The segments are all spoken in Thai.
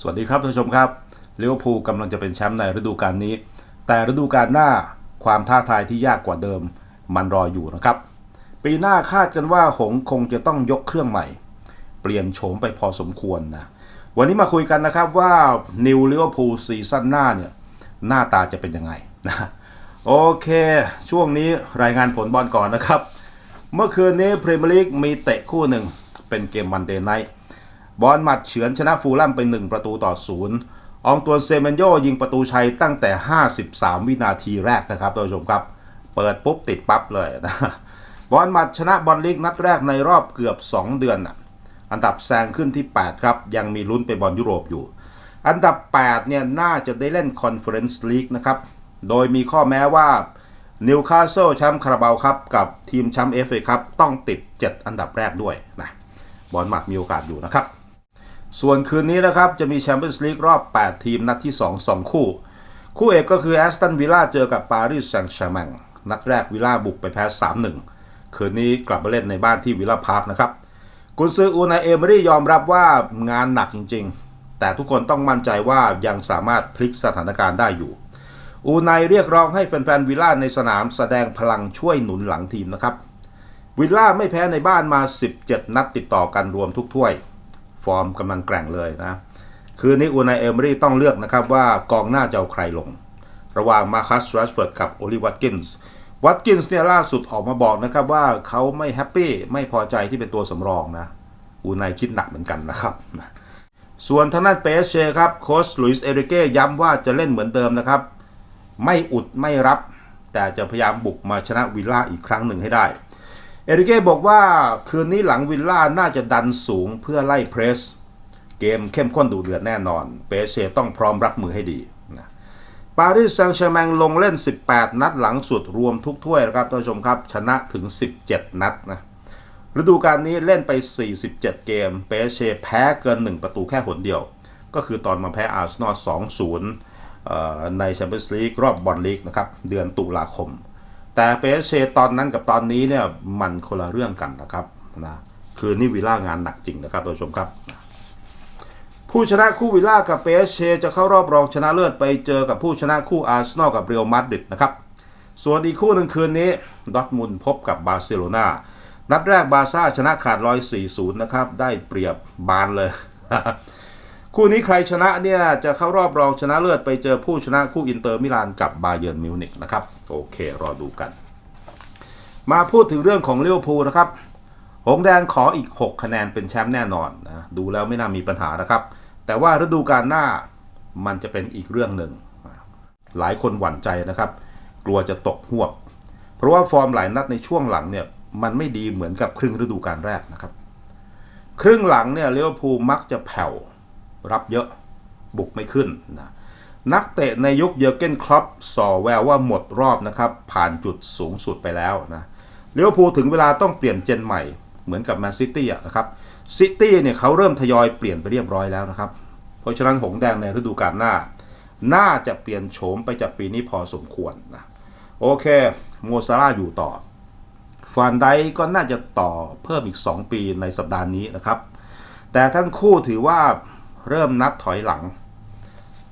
สวัสดีครับท่านผู้ชมครับลิเวอร์พูลกำลังจะเป็นแชมป์ในฤดูกาลนี้ แต่ฤดูกาลหน้าความท้าทายที่ยากกว่าเดิมมันรออยู่นะครับ ปีหน้าคาดกันว่าหงคงจะต้องยกเครื่องใหม่ เปลี่ยนโฉมไปพอสมควรนะวันนี้มาคุยกันนะครับว่านิวลิเวอร์พูลซีซั่นหน้าเนี่ยหน้าตาจะเป็นยังไงนะโอเคช่วงนี้รายงานผลบอลก่อนนะครับ เมื่อคืนนี้พรีเมียร์ลีกมีเตะคู่หนึ่งเป็นเกมวันเดย์ไนท์ บอลหมัดเฉือนชนะฟูลแลมไป 1 ประตูต่อศูนย์อองตัวเซเมนโยยิงประตูชัยตั้งแต่ 53 วินาทีแรกนะครับท่านผู้ชมครับ เปิดปุ๊บติดปั๊บเลยนะบอลมัดชนะบอลลีกนัดแรกในรอบเกือบ 2 เดือนน่ะอันดับแซงขึ้นที่ 8 ครับ ยังมีลุ้นไปบอลยุโรปอยู่ อันดับ 8 เนี่ย น่าจะได้เล่นคอนเฟอเรนซ์ลีกนะครับ โดยมีข้อแม้ว่านิวคาสเซิลแชมป์คาราบาวครับกับทีมแชมป์เอฟเอครับต้องติด 7 อันดับแรกด้วยนะบอลหมัดมีโอกาสอยู่นะครับ ส่วนคืนนี้นะครับ จะมีแชมเปี้ยนส์ลีกรอบ 8 ทีมนัดที่ 2 2 คู่ คู่เอกก็คือแอสตันวิลล่าเจอกับปารีสแซงต์แชร์แมงนัดแรกวิลล่าบุกไปแพ้ 3-1 คืนนี้กลับมาเล่นในบ้านที่วิลล่าพาร์คนะครับกุนซืออูนายเอเมอรี่ยอมรับว่างานหนักจริงๆ แต่ทุกคนต้องมั่นใจว่ายังสามารถพลิกสถานการณ์ได้อยู่ อูนายเรียกร้องให้แฟนๆวิลล่าในสนามแสดงพลังช่วยหนุนหลังทีมนะครับวิลล่าไม่แพ้ในบ้านมา 17 นัดติดต่อกันรวมทุกถ้วย ฟอร์มกำลังแกร่งเลยนะคืนนี้อูนายเอเมรี่ต้องเลือกนะครับว่ากองหน้าจะเอาใครลง ระหว่างมาคัสแรชเฟิร์ดกับโอลิวัตกินส์วัตกินส์เนี่ยล่าสุดออกมาบอกนะครับว่าเขาไม่แฮปปี้ไม่พอใจที่เป็นตัวสำรองนะอูนายคิดหนักเหมือนกันนะครับ ส่วนทางด้านเปเชครับโค้ชลุยส์เอริเก้ย้ำว่าจะเล่นเหมือนเดิมนะครับ ไม่อุดไม่รับ แต่จะพยายามบุกมาชนะวิลล่าอีกครั้งหนึ่งให้ได้ เอริเก้บอกว่าคืนนี้หลังวิลล่าน่าจะดันสูงเพื่อไล่เพรส เกมเข้มข้นดูเดือดแน่นอน เปเช่ต้องพร้อมรับมือให้ดีนะปารีสแซงต์แชร์แมงลงเล่น 18 นัดหลังสุดรวมทุกถ้วยนะครับท่านผู้ชมครับชนะถึง 17 นัดนะฤดูกาลนี้เล่นไป 47 เกม เปเชแพ้เกิน 1 ประตูแค่หนเดียว ก็คือตอนมาแพ้อาร์เซนอล 2-0 ในแชมเปี้ยนส์ลีกรอบบอลลีกนะครับเดือนตุลาคม แต่เปเชตอนนั้นกับตอนนี้เนี่ยมันคนละเรื่องกันนะครับนะคือนี่วิลล่างานหนักจริงนะครับท่านผู้ชมครับ ผู้ชนะคู่วิลล่ากับเปเชจะเข้ารอบรองชนะเลิศไปเจอกับผู้ชนะคู่อาร์เซนอลกับเรอัลมาดริดนะครับส่วนอีกคู่หนึ่งคืนนี้ดอทมุนพบกับบาร์เซโลนานัดแรกบาร์ซ่าชนะขาด140นะครับ ได้เปรียบบานเลย คู่นี้ใครชนะเนี่ยจะเข้ารอบรองชนะเลิศไปเจอผู้ชนะคู่อินเตอร์มิลานกับบาเยิร์นมิวนิกนะครับ โอเค รอดูกัน มาพูดถึงเรื่องของเลิเวพูนะครับ หงแดงขออีก 6 คะแนนเป็นแชมป์แน่นอนนะดูแล้วไม่น่ามีปัญหานะครับ แต่ว่าฤดูกาลหน้ามันจะเป็นอีกเรื่องหนึ่ง หลายคนหวั่นใจนะครับ กลัวจะตกหวบ เพราะว่าฟอร์มหลายนัดในช่วงหลังเนี่ยมันไม่ดีเหมือนกับครึ่งฤดูกาลแรกนะครับ ครึ่งหลังเนี่ยเลิเวพูมักจะแผ่ว รับเยอะบุกไม่ขึ้นนะนักเตะในยุคเยอร์เกนครอปส่อแววว่าหมดรอบนะครับ ผ่านจุดสูงสุดไปแล้วนะเลิเวพูถึงเวลาต้องเปลี่ยนเจนใหม่เหมือนกับแมนซิตี้นะครับซิตี้เนี่ยเขาเริ่มทยอยเปลี่ยนไปเรียบร้อยแล้วนะครับ เพราะฉะนั้นหงแดงในฤดูกาลหน้า น่าจะเปลี่ยนโฉมไปจากปีนี้พอสมควรนะโอเคโมซาร่าอยู่ต่อฟานไดก็น่าจะต่อเพิ่มอีก 2 ปีในสัปดาห์นี้นะครับ แต่ทั้งคู่ถือว่า เริ่มนับถอยหลัง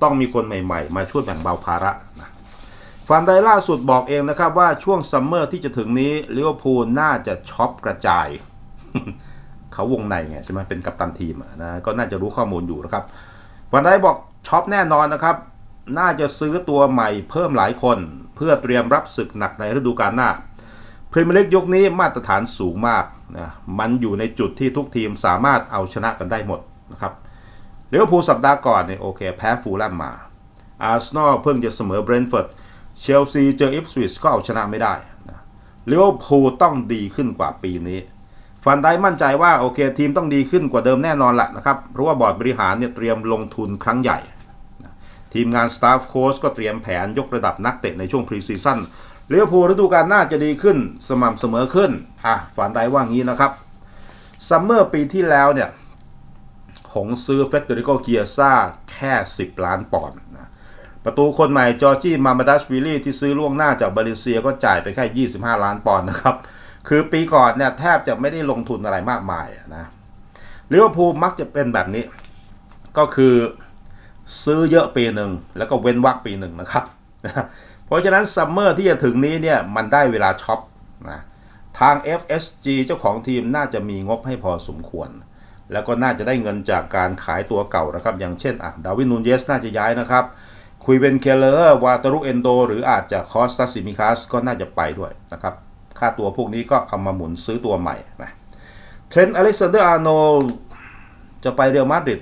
ต้องมีคนใหม่ๆ มาช่วยแบ่งเบาภาระนะฟานไดล่าสุดบอกเองนะครับว่าช่วงซัมเมอร์ที่จะถึงนี้ลิเวอร์พูลน่าจะช็อปกระจาย เขาวงในไงใช่ไหมเป็นกัปตันทีมนะก็น่าจะรู้ข้อมูลอยู่นะครับฟานไดบอกช็อปแน่นอนนะครับ น่าจะซื้อตัวใหม่เพิ่มหลายคน เพื่อเตรียมรับศึกหนักในฤดูกาลหน้าพรีเมียร์ลีกยุคนี้มาตรฐานสูงมากนะมันอยู่ในจุดที่ทุกทีมสามารถเอาชนะกันได้หมดนะครับ ลิเวอร์พูลสัปดาห์ก่อนเนี่ยโอเคแพ้ฟูลแลมมา อาร์เซนอลเพิ่งจะเสมอเบรนท์ฟอร์ด เชลซีเจออิฟสวิชก็เอาชนะไม่ได้นะลิเวอร์พูลต้องดีขึ้นกว่าปีนี้ ฟันได้มั่นใจว่าโอเคทีมต้องดีขึ้นกว่าเดิมแน่นอนแหละนะครับ เพราะว่าบอร์ดบริหารเนี่ยเตรียมลงทุนครั้งใหญ่ทีมงานสตาฟโค้ชก็เตรียมแผนยกระดับนักเตะในช่วงพรีซีซั่นลิเวอร์พูลฤดูกาลหน้าจะดีขึ้นสม่ำเสมอขึ้น อะฝันได้ว่างี้นะครับ ซัมเมอร์ปีที่แล้วเนี่ย งซื้อเฟเดริโกเกียซ่าแค่ 10 ล้านปอนด์นะประตูคนใหม่จอร์จี้มามาดัสวิลลี่ที่ซื้อล่วงหน้าจากบาเลเซียก็จ่ายไปแค่ 25 ล้านปอนด์นะครับคือปีก่อนเนี่ยแทบจะไม่ได้ลงทุนอะไรมากมายอะนะลิเวอร์พูลมักจะเป็นแบบนี้ ก็คือซื้อเยอะปีหนึ่งแล้วก็เว้นวักปีหนึ่งนะครับ เพราะฉะนั้นซัมเมอร์ที่จะถึงนี้เนี่ยมันได้เวลาช็อปนะทาง FSG เจ้าของทีมน่าจะมีงบให้พอสมควร แล้วก็น่าจะได้เงินจากการขายตัวเก่านะครับ อย่างเช่นอะดาวินนูนเยสน่าจะย้ายนะครับ คุยเบนเคเลอร์วาตารุเอนโด หรืออาจจะคอสตัสซิมิคัสก็น่าจะไปด้วยนะครับ ค่าตัวพวกนี้ก็เอามาหมุนซื้อตัวใหม่นะเทรนต์อเล็กซานเดอร์อาร์โนจะไปเรอัลมาดริด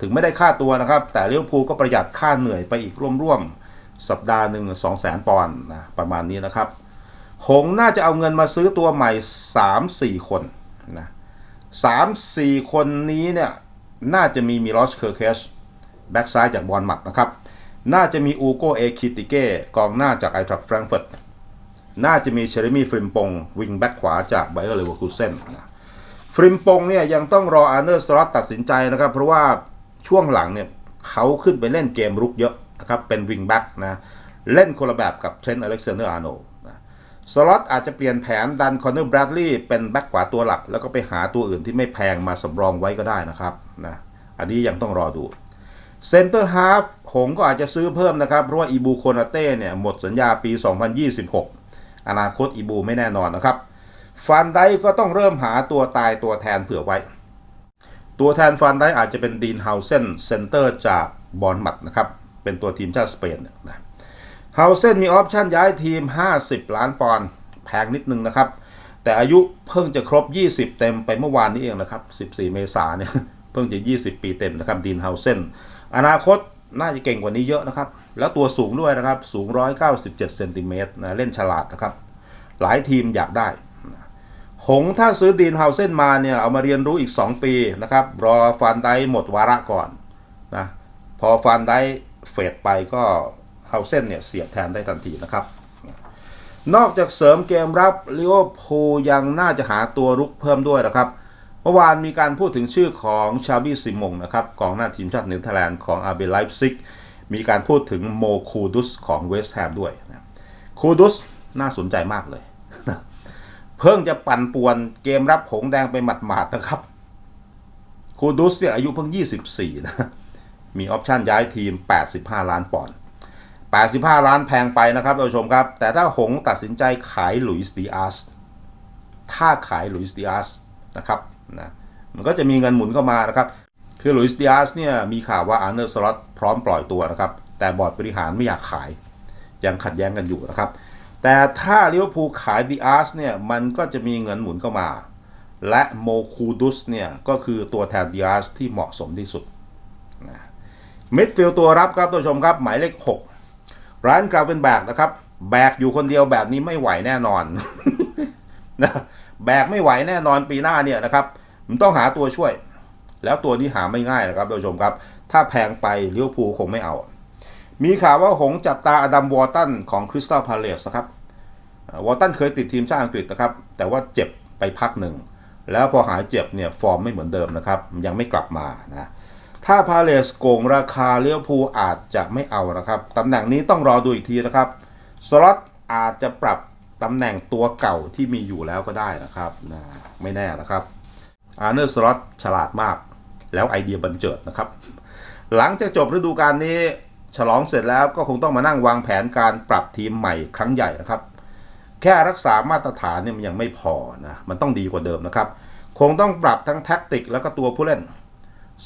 ถึงไม่ได้ค่าตัวนะครับ แต่ลิเวพูก็ประหยัดค่าเหนื่อยไปอีกร่วมๆสัปดาห์หนึ่ง2 0 0 0 0 0ปอนด์นะประมาณนี้นะครับ หงน่าจะเอาเงินมาซื้อตัวใหม่ 3-4 คนนะ 3-4คนนี้เนี่ยน่าจะมีมิลอสเคอร์เคชแบ็กซ้ายจากบอลหมัดนะครับ น่าจะมีอูโกเอคิติเก้กองหน้าจากไอทรัคแฟรงก์เฟิร์ตน่าจะมีเชเรมีฟริมปงวิงแบ็กขวาจากไบเออร์เลเวอร์คูเซนนะฟริมปงเนี่ยยังต้องรออาร์เนอร์สล็อตตัดสินใจนะครับ เพราะว่าช่วงหลังเนี่ยเขาขึ้นไปเล่นเกมรุกเยอะนะครับเป็นวิงแบ็กนะเล่นคนละแบบกับเทรนต์อเล็กซานเดอร์อาร์โน สล็อตอาจจะเปลี่ยนแผนดันคอนเนอร์แบรดลีย์เป็นแบ็กขวาตัวหลัก แล้วก็ไปหาตัวอื่นที่ไม่แพงมาสำรองไว้ก็ได้นะครับนะอันนี้ยังต้องรอดูเซนเตอร์ฮาฟหงก็อาจจะซื้อเพิ่มนะครับ เพราะว่าอีบูโคนาเต้เนี่ยหมดสัญญาปี 2026 อนาคตอีบูไม่แน่นอนนะครับฟันไดก็ต้องเริ่มหาตัวตายตัวแทนเผื่อไว้ ตัวแทนฟันไดอาจจะเป็นดีนเฮาเซนเซนเตอร์จากบอลมัดนะครับ เป็นตัวทีมชาติสเปนนะ เฮาเซนมีออปชั่นย้ายทีม 50 ล้านปอนด์แพงนิดนึงนะครับ แต่อายุเพิ่งจะครบ 20 เต็มไปเมื่อวานนี้เองนะครับ 14 เมษายนเนี่ยเพิ่งจะ 20 ปีเต็มนะครับดีนเฮาเซนอนาคตน่าจะเก่งกว่านี้เยอะนะครับ แล้วตัวสูงด้วยนะครับ สูง 197เซนติเมตรนะเล่นฉลาดนะครับ หลายทีมอยากได้หงถ้าซื้อดีนเฮาเซนมาเนี่ยเอามาเรียนรู้อีก 2 ปีนะครับ รอฟันไดหมดวาระก่อนนะพอฟันไดเฟดไปก็ เฮาเซนเนี่ยเสียบแทนได้ทันทีนะครับ นอกจากเสริมเกมรับลิเวอร์พูลยังน่าจะหาตัวรุกเพิ่มด้วยนะครับ เมื่อวานมีการพูดถึงชื่อของชาบี้ซิมงนะครับกองหน้าทีมชาติเนเธอร์แลนด์ของอาเบไลฟ์ซิกมีการพูดถึงโมคูดุสของเวสต์แฮมด้วยนะคูดุสน่าสนใจมากเลย เพิ่งจะปั่นป่วนเกมรับหงแดงไปหมาดๆนะครับคูดุสเนี่ยอายุเพิ่ง 24 นะ มีออปชั่นย้ายทีม 85 ล้านปอนด์ 85 ล้านแพงไปนะครับท่านผู้ชมครับ แต่ถ้าหงตัดสินใจขายหลุยส์ดีอาสถ้าขายหลุยส์ดีอาสนะครับนะมันก็จะมีเงินหมุนเข้ามานะครับ คือหลุยส์ดีอาสเนี่ยมีข่าวว่าอาร์เนอร์สล็อตพร้อมปล่อยตัวนะครับ แต่บอร์ดบริหารไม่อยากขาย ยังขัดแย้งกันอยู่นะครับ แต่ถ้าลิเวอร์พูลขายดีอาสเนี่ยมันก็จะมีเงินหมุนเข้ามา และโมคูดุสเนี่ยก็คือตัวแทนดีอาสที่เหมาะสมที่สุดนะมิดฟิลด์ตัวรับครับท่านผู้ชมครับหมายเลข 6 ร้านกราฟเป็นแบกนะครับ แบกอยู่คนเดียวแบบนี้ไม่ไหวแน่นอนนะแบกไม่ไหวแน่นอนปีหน้าเนี่ยนะครับมันต้องหาตัวช่วย แล้วตัวนี้หาไม่ง่ายนะครับท่านผู้ชมครับ ถ้าแพงไปเลิเวอร์พูคงไม่เอา มีข่าวว่าหงจับตาอดัมวอตันของคริสตัลพาเลสนะครับวอตันเคยติดทีมชาติอังกฤษนะครับ แต่ว่าเจ็บไปพักหนึ่ง แล้วพอหายเจ็บเนี่ยฟอร์มไม่เหมือนเดิมนะครับ ยังไม่กลับมานะ ถ้าพาเลสโกงราคาเลี้ยวภูอาจจะไม่เอานะครับตำแหน่งนี้ต้องรอดูอีกทีนะครับสล็อตอาจจะปรับตำแหน่งตัวเก่าที่มีอยู่แล้วก็ได้นะครับนะไม่แน่นะครับอาร์เนอร์สล็อตฉลาดมาก แล้วไอเดียบันเจิดนะครับ หลังจากจบฤดูกาลนี้ฉลองเสร็จแล้วก็คงต้องมานั่งวางแผนการปรับทีมใหม่ครั้งใหญ่นะครับ แค่รักษามาตรฐานเนี่ยมันยังไม่พอนะมันต้องดีกว่าเดิมนะครับ คงต้องปรับทั้งแท็กติกแล้วก็ตัวผู้เล่น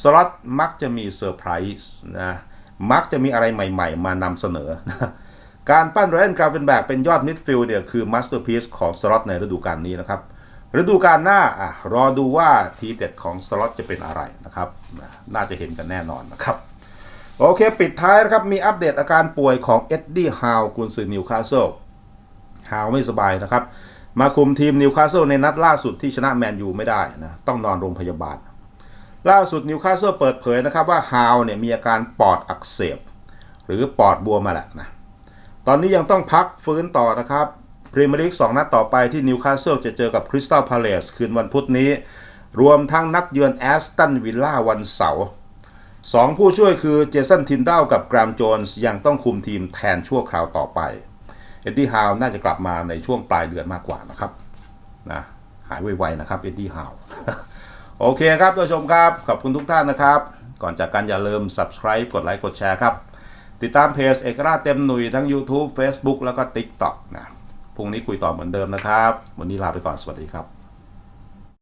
สล็อตมักจะมีเซอร์ไพรส์นะมักจะมีอะไรใหม่ๆ มานำเสนอ การปั้นเรนกราเป็นแบกเป็นยอดมิดฟิลด์เนี่ยคือมาสเตอร์เพีซของสล็อตในฤดูกาลนี้นะครับ ฤดูกาลหน้าอะรอดูว่าทีเด็ดของสล็อตจะเป็นอะไรนะครับนะน่าจะเห็นกันแน่นอนนะครับ โอเค ปิดท้ายนะครับ มีอัปเดตอาการป่วยของเอ็ดดี้ฮาวกุนซือนิวคาสเซิลฮาวไม่สบายนะครับ มาคุมทีมนิวคาสเซิลในนัดล่าสุดที่ชนะแมนยูไม่ได้นะต้องนอนโรงพยาบาล ล่าสุดนิวคาสเซิลเปิดเผยนะครับว่าฮาวเนี่ยมีอาการปอดอักเสบ หรือปอดบวมมาแหละนะ ตอนนี้ยังต้องพักฟื้นต่อนะครับพรีเมียร์ลีก2นัดต่อไปที่นิวคาสเซิลจะเจอกับคริสตัลพาเลสคืนวันพุธนี้ รวมทั้งนัดเยือนแอสตันวิลล่าวันเสาร์สองผู้ช่วยคือเจสันทินดากับกรามโจนส์ยังต้องคุมทีมแทนชั่วคราวต่อไป เอ็ดดี้ฮาวน่าจะกลับมาในช่วงปลายเดือนมากกว่านะครับนะหายไวๆนะครับเอ็ดดี้ฮาว โอเคครับท่านผู้ชมครับ ขอบคุณทุกท่านนะครับ ก่อนจากกันอย่าลืม subscribe กดไลค์กดแชร์ครับติดตามเพจเอกราชเต็มหนุยทั้ง YouTube Facebook แล้วก็ TikTok นะพรุ่งนี้คุยต่อเหมือนเดิมนะครับ วันนี้ลาไปก่อนสวัสดีครับ